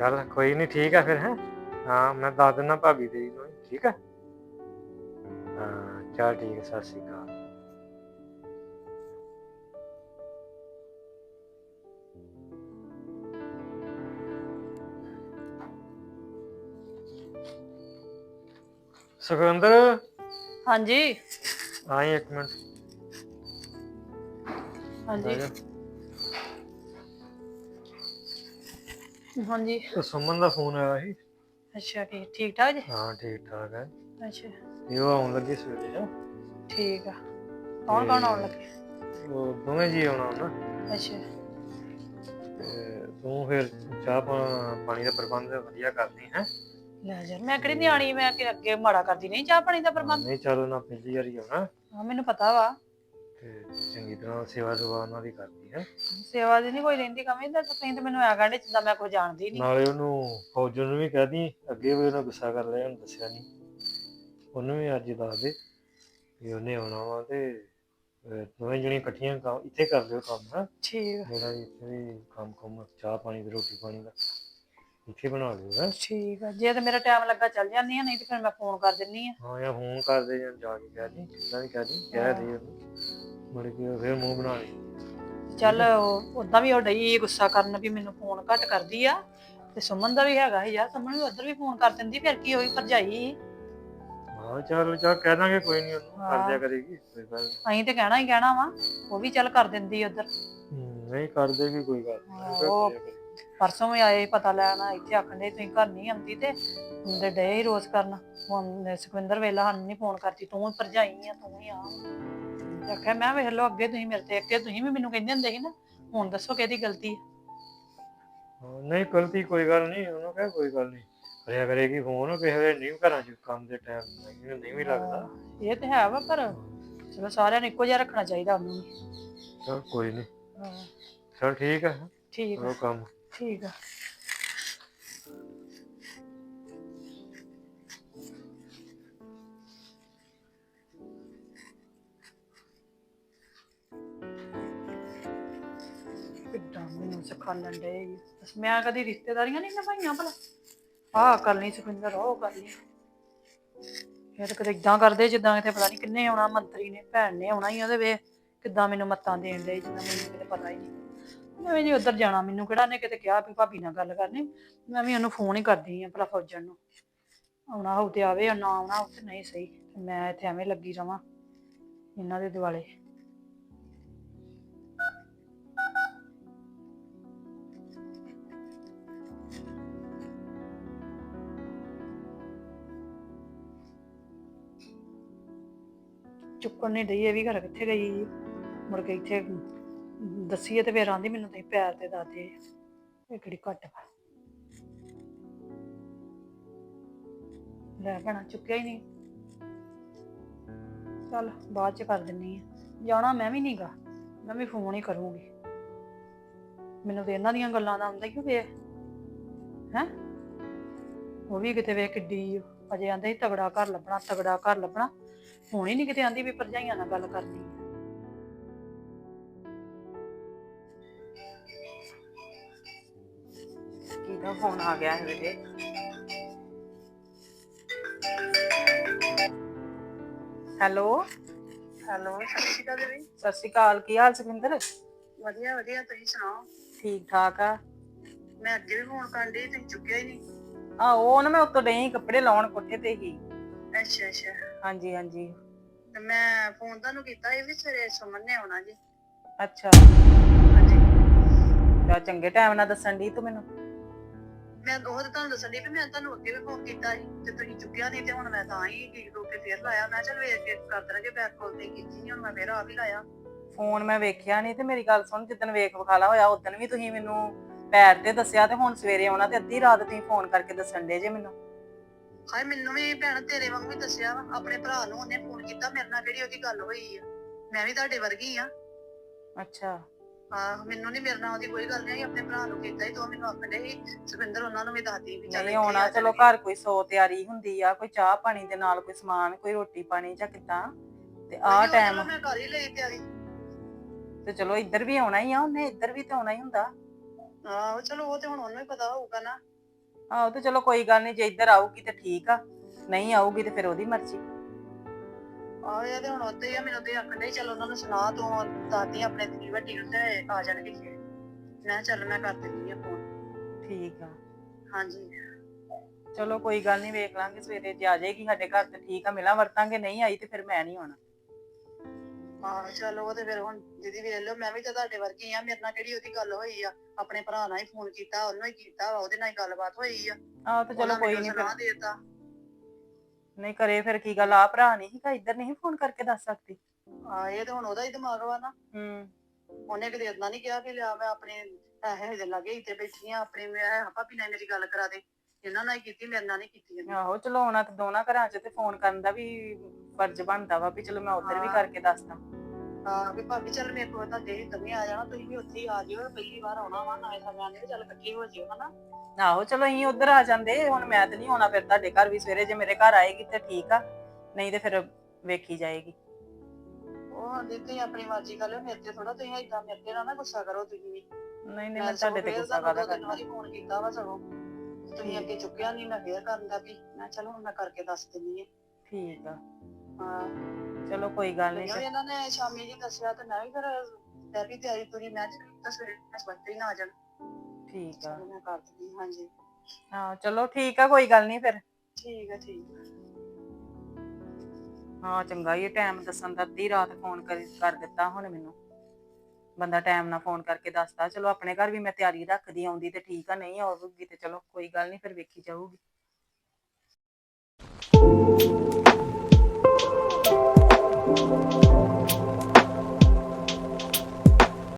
ਚੱਲ ਕੋਈ ਨਹੀਂ ਠੀਕ ਹੈ ਫਿਰ ਹੈ? ਹਾਂ ਮੈਂ ਦੱਸ ਦਿੰਦਾ ਭਾਬੀ ਤੇਰੀ ਨੂੰ ਠੀਕ ਹੈ ਹਾਂ ਚੱਲ ਠੀਕ ਹੈ ਸਤਿ ਸ਼੍ਰੀ ਅਕਾਲ। ਸੁਖਵਿੰਦਰ? ਹਾਂਜੀ। ਆਈ ਇੱਕ ਮਿੰਟ। ਹਾਂਜੀ। ਹਾਂਜੀ। ਉਹ ਸੁਮਨ ਦਾ ਫੋਨ ਆਇਆ ਸੀ। ਅੱਛਾ ਕੀ ਠੀਕ ਠਾਕ ਜੀ? ਹਾਂ ਠੀਕ ਠਾਕ ਹੈ। ਅੱਛਾ। ਤੇ ਉਹ ਆਉਣ ਲੱਗੇ ਸਵੇਰੇ ਨਾ। ਠੀਕ ਆ। ਕੌਣ ਕੌਣ ਆਉਣ ਲੱਗੇ? ਉਹ ਦੋਵੇਂ ਜੀ ਆਉਣਾ ਉਹਨਾਂ ਅੱਛਾ। ਤੇ ਤੂੰ ਫਿਰ ਚਾਹ ਪਾ- ਪਾਣੀ ਦਾ ਪ੍ਰਬੰਧ ਵਧੀਆ ਕਰਦੀ ਹੈ? ਲੈ ਯਾਰ ਮੈਂ ਕਿਹੜੀ ਨਿਆਣੀ ਮੈਂ ਕਿ ਅੱਗੇ ਮਾੜਾ ਕਰਦੀ ਨਹੀਂ ਚਾਹ ਪਾਣੀ ਦਾ ਪ੍ਰਬੰਧ? ਨਹੀਂ ਚੱਲ ਨਾ ਪਹਿਲੀ ਵਾਰੀ ਆਉਣਾ ਹਾਂ ਮੈਨੂੰ ਪਤਾ ਵਾ। ਤੇ ਚੰਗੀ ਤਰ੍ਹਾਂ ਸੇਵਾ ਸੁਭਾ ਉਹਨਾਂ ਦੀ ਕਰਦੀ ਹੈ। ਸੇਵਾ ਦੀ ਨਹੀਂ ਕੋਈ ਰਹਿੰਦੀ ਕਮੀ ਤਾਂ ਤੁਸੀਂ ਤੇ ਮੈਨੂੰ ਆ ਗਾਂਡੇ ਜਿੱਦਾਂ ਮੈਂ ਕੋਈ ਜਾਣਦੀ ਨਹੀਂ ਨਾਲੇ ਉਹਨੂੰ ਫੌਜਨ ਨੂੰ ਵੀ ਕਹਦੀ ਅੱਗੇ ਵੀ ਉਹਨਾਂ ਗੁੱਸਾ ਕਰ ਲਿਆ ਉਹਨੂੰ ਦੱਸਿਆ ਨਹੀਂ ਉਹਨੂੰ ਵੀ ਅੱਜ ਦੱਸ ਦੇ ਵੀ ਉਹਨੇ ਆਉਣਾ ਵਾ ਤੇ ਅਹ ਦੋਵੇਂ ਜਣੀਆਂ ਇਕੱਠੀਆਂ ਕੰਮ ਇੱਥੇ ਕਰ ਲਿਓ ਕੰਮ ਹਾਂ। ਠੀਕ ਮੇਰਾ ਵੀ ਇੱਥੇ ਵੀ ਕੰਮ ਕੰਮ ਚਾਹ ਪਾਣੀ ਤੇ ਰੋਟੀ ਪਾਣੀ ਦਾ ਇੱਥੇ ਬਣਾ ਲਿਓ ਹੈ। ਠੀਕ ਆ। ਜੇ ਤੇ ਮੇਰਾ ਟਾਈਮ ਲੱਗਾ ਚੱਲ ਜਾਂਦੀ ਆ ਨਹੀਂ ਤੇ ਫਿਰ ਮੈਂ ਫੋਨ ਕਰ ਦਿੰਨੀ ਆ। ਹਾਂ ਜਾਂ ਫੋਨ ਕਰਦੇ ਜਾਂ ਜਾ ਕੇ ਕਹਿ ਦੀ ਕਿੱਦਾਂ ਵੀ ਕਹਿ ਦੀ ਕਹਿ ਦੇ ਉਹਨੂੰ। ਮੁੜ ਕੇ ਫਿਰ ਮੂੰਹ ਬਣਾ ਲਈ ਚੱਲ ਉਦਾਂ ਵੀ ਉਹ ਡਈ ਗੁੱਸਾ ਕਰਨ ਵੀ ਮੈਨੂੰ ਫੋਨ ਘੱਟ ਕਰਦੀ ਆ ਤੇ ਸੁਮਨ ਦਾ ਵੀ ਹੈਗਾ ਸੀ ਯਾਰ ਸੁਮਨ ਵੀ ਉਧਰ ਵੀ ਫੋਨ ਕਰ ਦਿੰਦੀ ਫਿਰ ਕੀ ਹੋਈ ਭਰਜਾਈ ਹਾਂ ਚੱਲ ਚੱਲ ਕਹਿ ਦਾਂਗੇ ਕੋਈ ਨਹੀਂ ਉਹਨੂੰ ਕਰ। ਦਿਆ ਕਰੇਗੀ ਕੋਈ ਗੱਲ ਨੀ। ਅਸੀਂ ਤੇ ਕਹਿਣਾ ਹੀ ਕਹਿਣਾ ਵਾ ਉਹ ਵੀ ਚੱਲ ਕਰ ਦਿੰਦੀ ਉਧਰ ਨਹੀਂ ਕਰ ਦੇਗੀ ਕੋਈ ਗੱਲ ਨੀ। ਉਹ-। ਪਰਸੋਂ ਵੀ ਆਏ ਪਤਾ ਲੈਣਾ ਇੱਥੇ ਆਖਣ ਤੁਸੀਂ ਘਰ ਨਹੀਂ ਆਉਂਦੀ ਤੇ ਹੁੰਦੇ ਡੇ ਹੀ ਰੋਜ਼ ਕਰਨ ਹੁਣ ਸੁਖਵਿੰਦਰ ਵੇਲਾ ਸਾਨੂੰ ਨਹੀਂ ਫੋਨ ਕਰਦੀ ਤੂੰ ਹੀ ਭਰਜਾਈ ਆ ਤੂੰ ਹੀ ਆ ਤੇ ਆਖਿਆ ਮੈਂ ਵੇਖ ਲਓ ਅੱਗੇ ਤੁਸੀਂ ਮੇਰੇ ਤੇ ਅੱਗੇ ਤੁਸੀਂ ਵੀ ਮੈਨੂੰ ਕਹਿੰਦੇ ਹੁੰਦੇ ਸੀ ਨਾ ਹੁਣ ਦੱਸੋ ਕਿਹਦੀ ਗਲਤੀ ਹੈ ਹਾਂ, ਨਹੀਂ ਗਲਤੀ ਕੋਈ ਗੱਲ ਨਹੀਂ ਉਹਨੂੰ ਕਹੇ ਕੋਈ ਗੱਲ ਨਹੀਂ। ਕਰਿਆ ਕਰੇਗੀ ਫੋਨ ਕਿਸੇ ਵੇਲੇ ਨਹੀਂ ਘਰਾਂ 'ਚ ਕੰਮ ਦੇ ਟਾਈਮ ਨਹੀਂ ਨਹੀਂ ਵੀ ਲੱਗਦਾ। ਇਹ ਤੇ ਹੈ ਵਾ ਪਰ ਚਲੋ ਸਾਰਿਆਂ ਨੂੰ ਇੱਕੋ ਜਿਹਾ ਰੱਖਣਾ ਚਾਹੀਦਾ ਉਹਨੂੰ ਵੀ ਚਲ ਕੋਈ ਨਹੀਂ। ਹਾਂ, ਚਲ ਠੀਕ ਹੈ ਠੀਕ ਆ। ਕਰੋ ਕੰਮ। ਠੀਕ ਆ। ਕਿੱਦਾਂ ਮੈਨੂੰ ਸਿਖਾਲਣ ਦੇ ਮੈਂ ਕਦੀ ਰਿਸ਼ਤੇਦਾਰੀਆਂ ਨਹੀਂ ਨਿਭਾਈਆਂ ਭਲਾ। ਆਹ ਕਰ ਲਈ ਸੁਖਿੰਦਰ ਉਹ ਕਰ ਲਈ ਫਿਰ ਕਦੇ ਇਦਾਂ ਕਰਦੇ, ਜਿੱਦਾਂ ਕਿਤੇ ਪਤਾ ਨਹੀਂ ਕਿੰਨੇ ਆਉਣਾ, ਮੰਤਰੀ ਨੇ, ਭੈਣ ਨੇ ਆਉਣਾ ਹੀ ਉਹਦੇ ਵੇ। ਕਿੱਦਾਂ ਮੈਨੂੰ ਮੱਤਾਂ ਦੇਣ ਦੇ ਜਿੱਦਾਂ ਮੈਨੂੰ ਕਿਤੇ ਪਤਾ ਹੀ ਨਹੀਂ ਮੈਂ ਵੀ ਨਹੀਂ ਉੱਧਰ ਜਾਣਾ, ਮੈਨੂੰ ਕਿਹੜਾ ਨੇ ਕਿਤੇ ਕਿਹਾ ਵੀ ਭਾਬੀ ਨਾਲ ਗੱਲ ਕਰਨੀ। ਮੈਂ ਵੀ ਉਹਨੂੰ ਫੋਨ ਹੀ ਕਰਦੀ ਆ ਭਲਾ ਫੌਜਣ ਨੂੰ। ਆਉਣਾ ਹੋਊ ਤੇ ਆਵੇ, ਨਾ ਆਉਣਾ ਹੋਊ ਤੇ ਨਹੀਂ ਸਹੀ। ਤੇ ਮੈਂ ਇੱਥੇ ਐਵੇਂ ਲੱਗੀ ਰਵਾਂ, ਇਹਨਾਂ ਦੇ ਦਿਵਾਲੇ। ਚੁੱਕਣ ਨਹੀਂ ਡਈ ਇਹ ਵੀ ਘਰ ਕਿੱਥੇ ਗਈ ਮੁੜ ਕੇ ਇੱਥੇ ਦੱਸੀਏ ਤੇ ਫੇਰ ਆਂਦੀ ਮੈਨੂੰ ਤੁਸੀਂ ਪੈਰ ਤੇ ਦਾਦੇ ਇਹ ਕਿਹੜੀ ਘੱਟ ਵਾ। ਲੈ ਭੈਣਾ, ਚੁੱਕਿਆ ਹੀ ਨਹੀਂ। ਚੱਲ ਬਾਅਦ ਚ ਕਰ ਦਿੰਨੀ ਆ। ਜਾਣਾ ਮੈਂ ਵੀ ਨਹੀਂਗਾ ਮੈਂ ਵੀ ਫੋਨ ਹੀ ਕਰੂੰਗੀ। ਮੈਨੂੰ ਤੇ ਇਹਨਾਂ ਦੀਆਂ ਗੱਲਾਂ ਦਾ ਆਉਂਦਾ ਕਿ ਵੇ ਹੈ? ਉਹ ਵੀ ਕਿਤੇ ਵੇ ਕਿੱਡੀ, ਅਜੇ ਆਂਦੇ ਸੀ ਤਗੜਾ ਘਰ ਲੱਭਣਾ, ਤਗੜਾ ਘਰ ਲੱਭਣਾ। ਹੁਣ ਹੀ ਨਹੀਂ ਕਿਤੇ ਆਂਦੀ ਵੀ ਭਰਜਾਈਆਂ ਨਾਲ ਗੱਲ ਕਰਨੀ। ਕਿਹਦਾ ਫੋਨ ਆ ਗਿਆ ਹੈ ਵੀਰੇ ਹੈਲੋ? ਹੈਲੋ ਸਤਿ ਸ਼੍ਰੀ ਅਕਾਲ ਸਤਿ ਸ਼੍ਰੀ ਅਕਾਲ ਕੀ ਹਾਲ ਸੁਖਿੰਦਰ? ਵਧੀਆ ਵਧੀਆ ਤੁਸੀਂ ਸੁਣਾਓ? ਠੀਕ ਠਾਕ ਆ। ਮੈਂ ਅੱਗੇ ਵੀ ਫੋਨ ਕਰਨ ਡਈ ਤੁਸੀਂ ਚੁੱਕਿਆ ਹੀ ਨਹੀਂ। ਆ ਉਹ ਨਾ ਮੈਂ ਉੱਤੋਂ ਡਈ ਕੱਪੜੇ ਲਾਉਣ ਕੋਠੇ ਤੇ ਹੀ। ਅੱਛਾ ਅੱਛਾ। ਹਾਂਜੀ ਹਾਂਜੀ। ਤੇ ਮੈਂ ਫੋਨ ਤੁਹਾਨੂੰ ਕੀਤਾ ਇਹ ਵੀ ਸਵੇਰੇ ਸੁਮਨ ਨੇ ਆਉਣਾ ਜੀ। ਅੱਛਾ। ਹਾਂਜੀ। ਤਾਂ ਚੰਗੇ ਟਾਈਮ ਨਾਲ ਦੱਸਣ ਦੀ ਤੂੰ ਮੈਨੂੰ। ਮੈਂ ਉਹ ਤਾਂ ਤੁਹਾਨੂੰ ਦੱਸਣ ਡਈ ਵੀ ਮੈਂ ਤੁਹਾਨੂੰ ਅੱਗੇ ਵੀ ਫੋਨ ਕੀਤਾ ਸੀ ਤੇ ਤੁਸੀਂ ਚੁੱਕਿਆ ਨਹੀਂ ਤੇ ਹੁਣ ਮੈਂ ਤਾਂ ਹੀ ਕੀ ਰੋ ਕੇ ਫੇਰ ਲਾਇਆ। ਮੈਂ ਚੱਲ ਵੇਖ ਕੇ ਕਰ ਦਰਾਂਗੇ ਬੈਕ ਕਾਲ ਤੇ ਕੀਤੀ ਹੁਣ ਮੈਂ ਫੇਰ ਆ ਵੀ ਲਾਇਆ। ਫੋਨ ਮੈਂ ਵੇਖਿਆ ਨਹੀਂ ਤੇ ਮੇਰੀ ਗੱਲ ਸੁਣ ਜਿੱਦਣ ਵੇਖ ਵਿਖਾਲਾ ਹੋਇਆ ਉਦੋਂ ਵੀ ਤੁਸੀਂ ਮੈਨੂੰ ਪੈਰ ਤੇ ਦੱਸਿਆ ਤੇ ਹੁਣ ਸਵੇਰੇ ਆਉਣਾ ਤੇ ਅੱਧੀ ਰਾਤ ਤੁਸੀਂ ਫੋਨ ਕਰਕੇ ਦੱਸਣ ਦੇ ਜੇ ਮੈਨੂੰ। ਹਾਏ ਮੈਨੂੰ ਵੀ ਭੈਣ ਤੇਰੇ ਵਾਂਗੂ ਵੀ ਦੱਸਿਆ ਵਾ ਆਪਣੇ ਭਰਾ ਨੂੰ ਉਹਨੇ ਫੋਨ ਕੀਤਾ ਮੇਰੇ ਨਾਲ ਕਿਹੜੀ ਉਹਦੀ ਗੱਲ ਹੋਈ ਆ। ਮੈਂ ਵੀ ਤੁਹਾਡੇ ਵਰਗੀ ਆ। ਅੱਛਾ। ਆਹ ਮੈਨੂੰ ਨਹੀਂ ਮੇਰੇ ਨਾਲ ਉਹਦੀ ਕੋਈ ਗੱਲ ਨਹੀਂ ਆਪਣੇ ਭਰਾ ਨੂੰ ਕੀਤਾ ਹੀ ਤੂੰ ਮੈਨੂੰ ਆਖਣ ਸੀ ਸੁਖਿੰਦਰ ਉਹਨਾਂ ਨੂੰ ਵੀ ਦੱਸਦੀ ਵੀ ਚੱਲ ਨਹੀਂ ਇੱਥੇ ਆਉਣਾ ਆ ਚਲੋ। ਘਰ ਕੋਈ ਸੌ ਤਿਆਰੀ ਹੁੰਦੀ ਆ ਕੋਈ ਚਾਹ ਪਾਣੀ ਦੇ ਨਾਲ ਕੋਈ ਸਮਾਨ ਕੋਈ ਰੋਟੀ ਪਾਣੀ ਜਾਂ ਕਿੱਦਾਂ ਤੇ ਆਹ ਉਹ ਟਾਈਮ ਮੈਂ ਕਰ ਹੀ ਲਈ ਤਿਆਰੀ। ਤੇ ਚਲੋ ਇੱਧਰ ਵੀ ਆਉਣਾ ਹੀ ਆ ਉਹਨੇ ਇੱਧਰ ਵੀ ਤੇ ਆਉਣਾ ਹੀ ਹੁੰਦਾ। ਆਹੋ ਚਲੋ ਉਹ ਤੇ ਹੁਣ ਉਹਨੂੰ ਹੀ ਪਤਾ ਹੋਊਗਾ ਨਾ। ਆਹੋ ਤੇ ਚਲੋ ਕੋਈ ਗੱਲ ਨਹੀਂ ਜੇ ਇੱਧਰ ਆਊਗੀ ਤੇ ਠੀਕ ਆ ਨਹੀਂ ਆਊਗੀ ਤੇ ਫਿਰ ਉਹਦੀ ਮਰਜ਼ੀ। ਆਹੋ ਇਹ ਤੇ ਹੁਣ ਉੱਤੇ ਹੀ ਆ ਮੈਨੂੰ ਤੇ ਆਖਣ ਡਏ ਚੱਲ ਉਹਨਾਂ ਨੂੰ ਸੁਣਾ ਤੂੰ ਦਾਦੀ ਆਪਣੇ ਦੀ ਵੱਡੀ ਨੂੰ ਤੇ ਆ ਜਾਣਗੇ। ਫਿਰ ਮੈਂ ਕਿਹਾ ਚੱਲ ਮੈਂ ਕਰ ਦਿੰਦੀ ਆ ਫੋਨ ਠੀਕ ਆ। ਹਾਂਜੀ। ਚਲੋ ਕੋਈ ਗੱਲ ਨਹੀਂ ਵੇਖ ਲਾਂਗੇ ਸਵੇਰੇ ਜੇ ਆ ਜਾਏਗੀ ਸਾਡੇ ਘਰ ਤੇ ਠੀਕ ਆ ਮਿਲਾਂ ਵਰਤਾਂਗੇ ਨਹੀਂ ਆਈ ਤੇ ਫਿਰ ਮੈਂ ਨਹੀਂ ਆਉਣਾ। ਹਾਂ ਚਲੋ ਉਹ ਤੇ ਫਿਰ ਹੁਣ ਦੀਦੀ ਵੇਖ ਲਓ ਮੈਂ ਵੀ ਤਾਂ ਤੁਹਾਡੇ ਵਰਗੀ ਆ ਮੇਰੇ ਨਾਲ ਕਿਹੜੀ ਉਹਦੀ ਗੱਲ ਹੋਈ ਆ? ਆਪਣੇ ਭਰਾ ਨਾਲ ਹੀ ਫੋਨ ਕੀਤਾ ਉਹਨੂੰ ਹੀ ਕੀਤਾ ਵਾ ਉਹਦੇ ਨਾਲ ਹੀ ਗੱਲਬਾਤ ਹੋਈ ਆ। ਆਹ ਤੇ ਚਲੋ ਕੋਈ ਨਹੀਂ ਸਲਾਹ ਦੇਤਾ। ਨਹੀਂ ਕਰੇ ਫਿਰ ਕੀ ਗੱਲ ਆ ਭਰਾ ਨਹੀਂ ਸੀਗਾ ਇੱਧਰ ਨਹੀਂ ਫੋਨ ਕਰਕੇ ਦੱਸ ਸਕਦੀ? ਹਾਂ ਇਹ ਤਾਂ ਹੁਣ ਉਹਦਾ ਹੀ ਦਿਮਾਗ ਵਾ ਨਾ। ਹੂੰ। ਉਹਨੇ ਕਦੇ ਇਦਾਂ ਨਹੀਂ ਕਿਹਾ ਕਿ ਲਿਆ ਮੈਂ ਆਪਣੇ ਪੈਸੇ ਦੇ ਲਾਗੇ ਇੱਥੇ ਬੈਠੀ ਆ ਆਪਣੇ ਮੈਂ ਭਾਬੀ ਨਾਲ ਮੇਰੀ ਗੱਲ ਕਰਾ ਦੇ। ਇਹਨਾਂ ਨਾਲ ਹੀ ਕੀਤੀ ਮੇਰੇ ਨਾਲ ਨਹੀਂ ਕੀਤੀ ਇਹਨੇ। ਆਹੋ ਚਲੋ ਆਉਣਾ ਤੇ ਦੋਨਾਂ ਘਰਾਂ 'ਚ ਤੇ ਫੋਨ ਕਰਨ ਦਾ ਵੀ ਫਰਜ਼ ਬਣਦਾ ਵਾ ਵੀ ਚਲੋ ਮੈਂ ਉੱਧਰ ਵੀ ਹਾਂ। ਕਰਕੇ ਦੱਸਦਾ। ਹਾਂ ਵੀ ਭਾਬੀ ਚੱਲ ਮੇਰੇ ਕੋਲ ਤਾਂ ਦੇ ਤਵੇਂ ਆ ਜਾਣਾ ਤੁਸੀਂ ਵੀ ਉੱਥੇ ਹੀ ਆ ਜਿਓ ਪਹਿਲੀ ਵਾਰ ਆਉਣਾ ਵਾ ਨਾਲੇ ਸਾਰਿਆਂ ਨੇ ਚੱਲ ਇਕੱਠੇ ਹੋ ਜਿਓ ਹਨਾ? ਆਹੋ ਚਲੋ ਅਸੀਂ ਉੱਧਰ ਆ ਜਾਂਦੇ ਹੁਣ ਮੈਂ ਤੇ ਨਹੀਂ ਆਉਣਾ ਫਿਰ ਤੁਹਾਡੇ ਘਰ ਵੀ ਸਵੇਰੇ ਜੇ ਮੇਰੇ ਘਰ ਆਏਗੀ ਤੇ ਠੀਕ ਆ ਨਹੀਂ ਤੇ ਫਿਰ ਵੇਖੀ ਜਾਏਗੀ। ਉਹ ਆਂਦੇ ਤੁਸੀਂ ਆਪਣੀ ਮਰਜ਼ੀ ਕਰ ਲਿਓ ਮੇਰੇ ਤੇ ਥੋੜਾ ਤੁਸੀਂ ਏਦਾਂ ਮੇਰੇ ਤੇ ਨਾ ਨਾ ਗੁੱਸਾ ਕਰੋ ਤੁਸੀਂ ਵੀ। ਨਹੀਂ ਨਹੀਂ ਮੈਂ ਤੁਹਾਡੇ ਤੇ ਗੁੱਸਾ ਕਾਹਦਾ ਕਰਨਾ ਫੋਨ ਕੀਤਾ ਵਾ ਸਗੋਂ। ਤੁਸੀਂ ਅੱਗੇ ਚੁੱਕਿਆ ਨਹੀਂ ਮੈਂ ਫੇਰ ਕਰਨ ਦਾ ਵੀ ਮੈਂ ਚਲੋ ਹੁਣ ਮੈਂ ਕਰਕੇ ਦੱਸ ਦਿੰਨੀ ਆ। ਠੀਕ ਆ। ਹਾਂ। ਚਲੋ ਕੋਈ ਗੱਲ ਨਹੀਂ ਇਹਨਾਂ ਨੇ ਸ਼ਾਮੀ ਜੀ ਦੱਸਿਆ ਤੇ ਮੈਂ ਵੀ ਫਿਰ ਮੈਂ ਵੀ ਤਿਆਰੀ ਤੁਰੀ ਮੈਂ ਤਾਂ ਸਵੇਰੇ ਹੀ ਨਾ ਆ ਜਾਣ ਠੀਕ ਆ। ਚਲੋ ਮੈਂ ਕਰ ਦਿੰਦੀ ਹਾਂ, ਹਾਂਜੀ। ਹਾਂ ਚਲੋ ਠੀਕ ਆ ਕੋਈ ਗੱਲ ਨਹੀਂ ਫਿਰ। ਠੀਕ ਹੈ ਠੀਕ ਹੈ ਹਾਂ ਚੰਗਾ ਹੀ ਟਾਈਮ ਦੱਸਣ ਦਾ ਅੱਧੀ ਰਾਤ ਫੋਨ ਕਰ ਕਰ ਦਿੱਤਾ ਹੁਣ ਮੈਨੂੰ। ਬੰਦਾ ਟਾਈਮ ਨਾਲ ਫੋਨ ਕਰਕੇ ਦੱਸਦਾ ਚਲੋ ਆਪਣੇ ਘਰ ਵੀ ਮੈਂ ਤਿਆਰੀ ਰੱਖਦੀ ਆਉਂਦੀ ਤੇ ਠੀਕ ਆ ਨਹੀਂ ਆਉਗੀ ਤੇ ਚਲੋ ਕੋਈ ਗੱਲ ਨਹੀਂ ਫਿਰ ਵੇਖੀ ਜਾਊਗੀ।